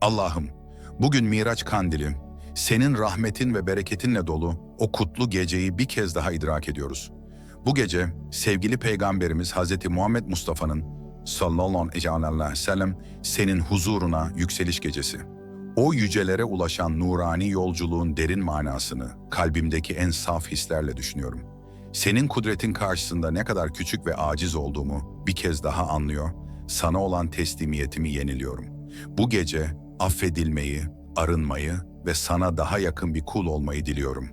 Allah'ım, bugün Miraç kandili, senin rahmetin ve bereketinle dolu o kutlu geceyi bir kez daha idrak ediyoruz. Bu gece sevgili Peygamberimiz Hz. Muhammed Mustafa'nın sallallahu aleyhi ve sellem senin huzuruna yükseliş gecesi. O yücelere ulaşan nurani yolculuğun derin manasını kalbimdeki en saf hislerle düşünüyorum. Senin kudretin karşısında ne kadar küçük ve aciz olduğumu bir kez daha anlıyor, sana olan teslimiyetimi yeniliyorum. Bu gece affedilmeyi, arınmayı ve sana daha yakın bir kul olmayı diliyorum.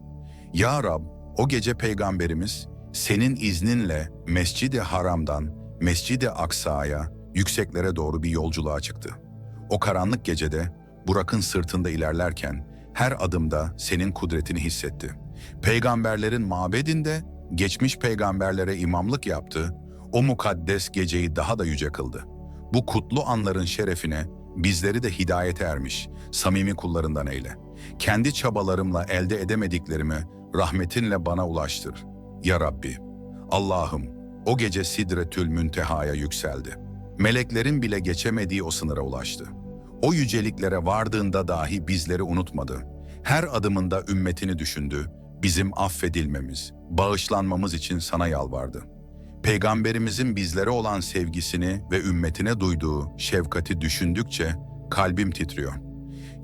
Ya Rab, o gece Peygamberimiz senin izninle Mescid-i Haram'dan Mescid-i Aksa'ya, yükseklere doğru bir yolculuğa çıktı. O karanlık gecede Burak'ın sırtında ilerlerken her adımda senin kudretini hissetti. Peygamberlerin mabedinde geçmiş peygamberlere imamlık yaptı, o mukaddes geceyi daha da yüce kıldı. Bu kutlu anların şerefine bizleri de hidayete ermiş, samimi kullarından eyle. Kendi çabalarımla elde edemediklerimi rahmetinle bana ulaştır. Ya Rabbi, Allah'ım o gece Sidretül Münteha'ya yükseldi. Meleklerin bile geçemediği o sınıra ulaştı. O yüceliklere vardığında dahi bizleri unutmadı. Her adımında ümmetini düşündü, bizim affedilmemiz, bağışlanmamız için sana yalvardı. Peygamberimizin bizlere olan sevgisini ve ümmetine duyduğu şefkati düşündükçe kalbim titriyor.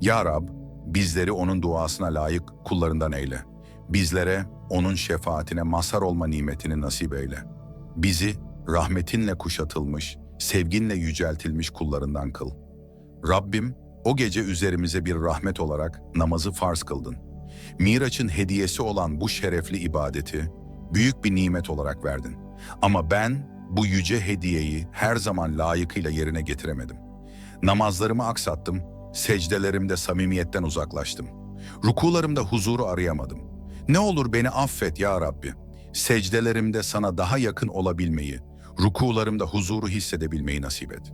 Ya Rab, bizleri onun duasına layık kullarından eyle. Bizlere onun şefaatine mazhar olma nimetini nasip eyle. Bizi rahmetinle kuşatılmış, sevginle yüceltilmiş kullarından kıl. Rabbim, o gece üzerimize bir rahmet olarak namazı farz kıldın. Miraç'ın hediyesi olan bu şerefli ibadeti büyük bir nimet olarak verdin. Ama ben bu yüce hediyeyi her zaman layıkıyla yerine getiremedim. Namazlarımı aksattım, secdelerimde samimiyetten uzaklaştım. Rukularımda huzuru arayamadım. Ne olur beni affet ya Rabbi. Secdelerimde sana daha yakın olabilmeyi, rukularımda huzuru hissedebilmeyi nasip et.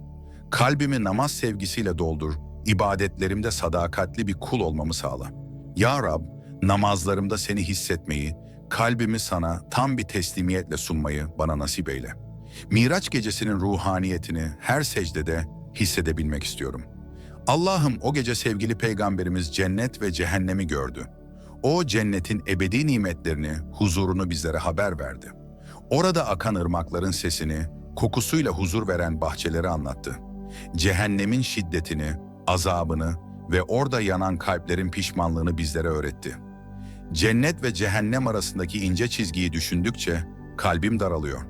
Kalbimi namaz sevgisiyle doldur, ibadetlerimde sadakatli bir kul olmamı sağla. Ya Rab, namazlarımda seni hissetmeyi, kalbimi sana tam bir teslimiyetle sunmayı bana nasip eyle. Miraç gecesinin ruhaniyetini her secdede hissedebilmek istiyorum. Allah'ım o gece sevgili peygamberimiz cennet ve cehennemi gördü. O cennetin ebedi nimetlerini, huzurunu bizlere haber verdi. Orada akan ırmakların sesini, kokusuyla huzur veren bahçeleri anlattı. Cehennemin şiddetini, azabını ve orada yanan kalplerin pişmanlığını bizlere öğretti. Cennet ve cehennem arasındaki ince çizgiyi düşündükçe kalbim daralıyor.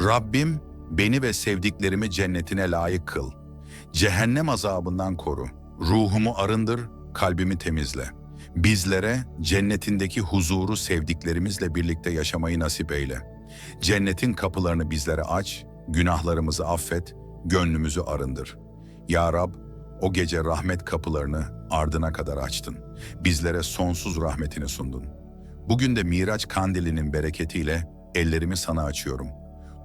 Rabbim beni ve sevdiklerimi cennetine layık kıl. Cehennem azabından koru. Ruhumu arındır, kalbimi temizle. Bizlere cennetindeki huzuru sevdiklerimizle birlikte yaşamayı nasip eyle. Cennetin kapılarını bizlere aç, günahlarımızı affet, gönlümüzü arındır. Ya Rab, o gece rahmet kapılarını ardına kadar açtın. Bizlere sonsuz rahmetini sundun. Bugün de Miraç kandilinin bereketiyle ellerimi sana açıyorum.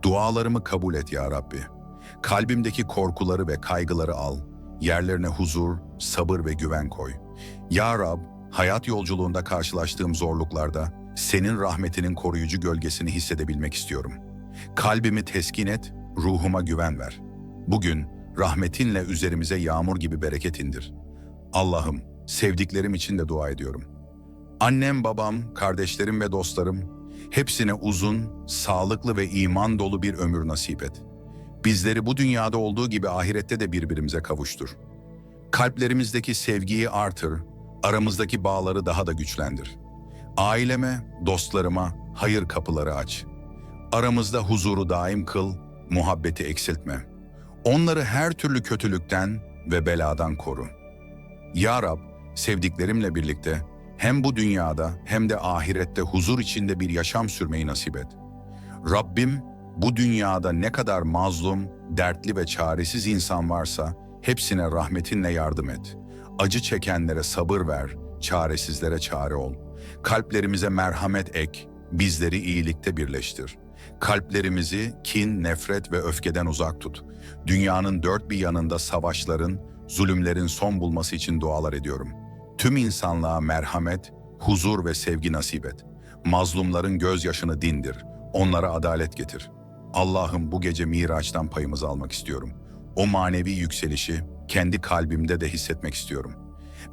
Dualarımı kabul et ya Rabbi. Kalbimdeki korkuları ve kaygıları al. Yerlerine huzur, sabır ve güven koy. Ya Rab, hayat yolculuğunda karşılaştığım zorluklarda senin rahmetinin koruyucu gölgesini hissedebilmek istiyorum. Kalbimi teskin et, ruhuma güven ver. Bugün rahmetinle üzerimize yağmur gibi bereket indir. Allah'ım, sevdiklerim için de dua ediyorum. Annem, babam, kardeşlerim ve dostlarım, hepsine uzun, sağlıklı ve iman dolu bir ömür nasip et. Bizleri bu dünyada olduğu gibi ahirette de birbirimize kavuştur. Kalplerimizdeki sevgiyi artır, aramızdaki bağları daha da güçlendir. Aileme, dostlarıma hayır kapıları aç. Aramızda huzuru daim kıl, muhabbeti eksiltme. Onları her türlü kötülükten ve beladan koru. Ya Rab, sevdiklerimle birlikte hem bu dünyada hem de ahirette huzur içinde bir yaşam sürmeyi nasip et. Rabbim, bu dünyada ne kadar mazlum, dertli ve çaresiz insan varsa hepsine rahmetinle yardım et. Acı çekenlere sabır ver, çaresizlere çare ol. Kalplerimize merhamet ek, bizleri iyilikte birleştir. Kalplerimizi kin, nefret ve öfkeden uzak tut. Dünyanın dört bir yanında savaşların, zulümlerin son bulması için dualar ediyorum. Tüm insanlığa merhamet, huzur ve sevgi nasip et. Mazlumların gözyaşını dindir, onlara adalet getir. Allah'ım bu gece Miraç'tan payımızı almak istiyorum. O manevi yükselişi kendi kalbimde de hissetmek istiyorum.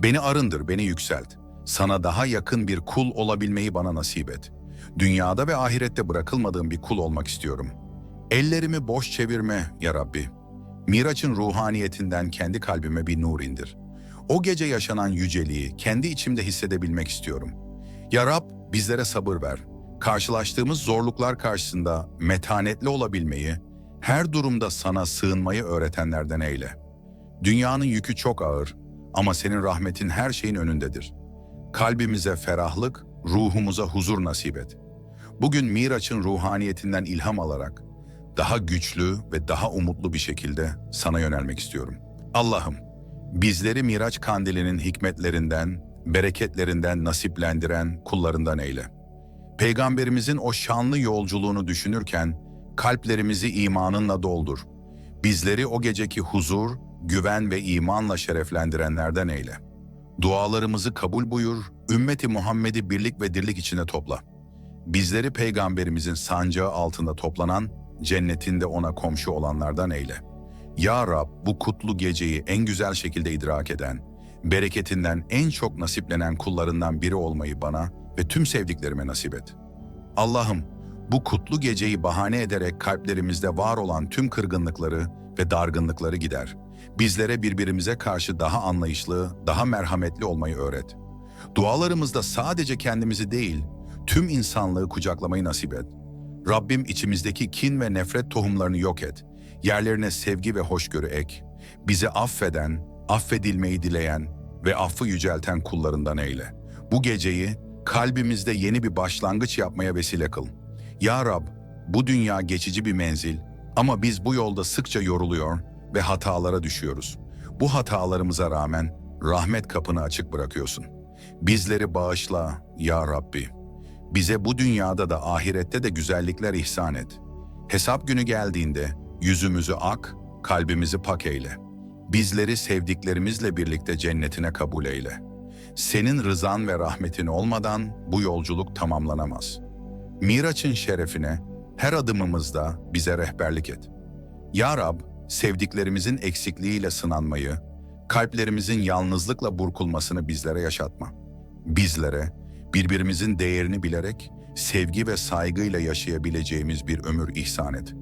Beni arındır, beni yükselt. Sana daha yakın bir kul olabilmeyi bana nasip et. Dünyada ve ahirette bırakılmadığım bir kul olmak istiyorum. Ellerimi boş çevirme ya Rabbi. Miraç'ın ruhaniyetinden kendi kalbime bir nur indir. O gece yaşanan yüceliği kendi içimde hissedebilmek istiyorum. Ya Rab bizlere sabır ver. Karşılaştığımız zorluklar karşısında metanetli olabilmeyi, her durumda sana sığınmayı öğretenlerden eyle. Dünyanın yükü çok ağır ama senin rahmetin her şeyin önündedir. Kalbimize ferahlık, ruhumuza huzur nasip et. Bugün Miraç'ın ruhaniyetinden ilham alarak daha güçlü ve daha umutlu bir şekilde sana yönelmek istiyorum. Allah'ım, bizleri Miraç kandilinin hikmetlerinden, bereketlerinden nasiplendiren kullarından eyle. Peygamberimizin o şanlı yolculuğunu düşünürken kalplerimizi imanınla doldur. Bizleri o geceki huzur, güven ve imanla şereflendirenlerden eyle. Dualarımızı kabul buyur, ümmeti Muhammed'i birlik ve dirlik içine topla. Bizleri peygamberimizin sancağı altında toplanan, cennetinde ona komşu olanlardan eyle. Ya Rab bu kutlu geceyi en güzel şekilde idrak eden, bereketinden en çok nasiplenen kullarından biri olmayı bana ve tüm sevdiklerime nasip et. Allah'ım bu kutlu geceyi bahane ederek kalplerimizde var olan tüm kırgınlıkları ve dargınlıkları gider. Bizlere birbirimize karşı daha anlayışlı, daha merhametli olmayı öğret. Dualarımızda sadece kendimizi değil, tüm insanlığı kucaklamayı nasip et. Rabbim içimizdeki kin ve nefret tohumlarını yok et. Yerlerine sevgi ve hoşgörü ek. Bizi affeden, affedilmeyi dileyen ve affı yücelten kullarından eyle. Bu geceyi kalbimizde yeni bir başlangıç yapmaya vesile kıl. Ya Rab, bu dünya geçici bir menzil ama biz bu yolda sıkça yoruluyor ve hatalara düşüyoruz. Bu hatalarımıza rağmen rahmet kapını açık bırakıyorsun. Bizleri bağışla ya Rabbi. Bize bu dünyada da ahirette de güzellikler ihsan et. Hesap günü geldiğinde yüzümüzü ak, kalbimizi pak eyle. Bizleri sevdiklerimizle birlikte cennetine kabul eyle. Senin rızan ve rahmetin olmadan bu yolculuk tamamlanamaz. Miraç'ın şerefine her adımımızda bize rehberlik et. Ya Rab, sevdiklerimizin eksikliğiyle sınanmayı, kalplerimizin yalnızlıkla burkulmasını bizlere yaşatma. Bizlere, birbirimizin değerini bilerek, sevgi ve saygıyla yaşayabileceğimiz bir ömür ihsan et.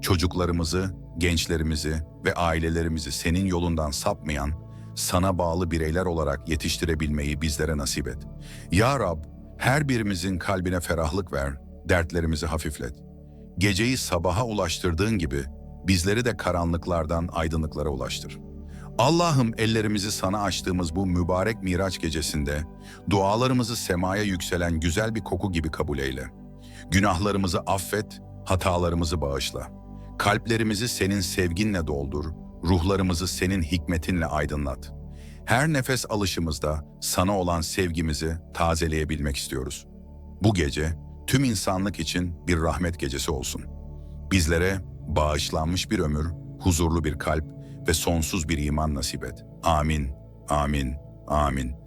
Çocuklarımızı, gençlerimizi ve ailelerimizi senin yolundan sapmayan, sana bağlı bireyler olarak yetiştirebilmeyi bizlere nasip et. Ya Rab, her birimizin kalbine ferahlık ver, dertlerimizi hafiflet. Geceyi sabaha ulaştırdığın gibi bizleri de karanlıklardan aydınlıklara ulaştır. Allah'ım ellerimizi sana açtığımız bu mübarek Miraç gecesinde dualarımızı semaya yükselen güzel bir koku gibi kabul eyle. Günahlarımızı affet, hatalarımızı bağışla. Kalplerimizi senin sevginle doldur, ruhlarımızı senin hikmetinle aydınlat. Her nefes alışımızda sana olan sevgimizi tazeleyebilmek istiyoruz. Bu gece tüm insanlık için bir rahmet gecesi olsun. Bizlere bağışlanmış bir ömür, huzurlu bir kalp ve sonsuz bir iman nasip et. Amin, amin, amin.